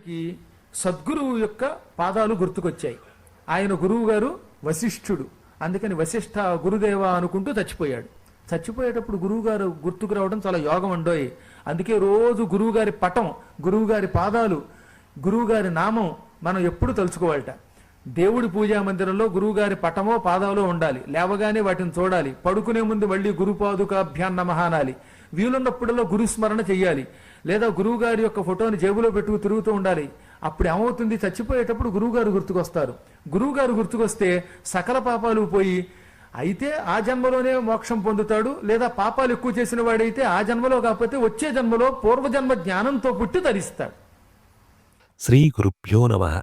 ఆయనకి సద్గురువు యొక్క పాదాలు గుర్తుకొచ్చాయి. ఆయన గురువు గారు వశిష్ఠుడు. అందుకని వశిష్ఠ గురుదేవ అనుకుంటూ చచ్చిపోయాడు. చచ్చిపోయేటప్పుడు గురువుగారు గుర్తుకు రావడం చాలా యోగం ఉండోయి అందుకే రోజు గురువుగారి పటం గురువుగారి పాదాలు గురువు గారి నామం మనం ఎప్పుడు తలుచుకోవాలట. దేవుడి పూజా మందిరంలో గురువుగారి పటమో పాదాలో ఉండాలి. లేవగానే వాటిని చూడాలి. పడుకునే ముందు మళ్ళీ గురుపాదుకాభ్యాన్న మహానాలి వీలున్నప్పుడల్లో గురుస్మరణ చెయ్యాలి. లేదా గురువుగారి యొక్క ఫోటోని జేబులో పెట్టుకు తిరుగుతూ ఉండాలి. అప్పుడు ఏమవుతుంది? చచ్చిపోయేటప్పుడు గురువుగారు గుర్తుకొస్తారు. గురువుగారు గుర్తుకొస్తే సకల పాపాలు పోయి అయితే ఆ జన్మలోనే మోక్షం పొందుతాడు. లేదా పాపాలు ఎక్కువ చేసిన వాడైతే ఆ జన్మలో కాకపోతే వచ్చే జన్మలో పూర్వజన్మ జ్ఞానంతో పుట్టి ధరిస్తాడు శ్రీ గురుభ్యో నమ.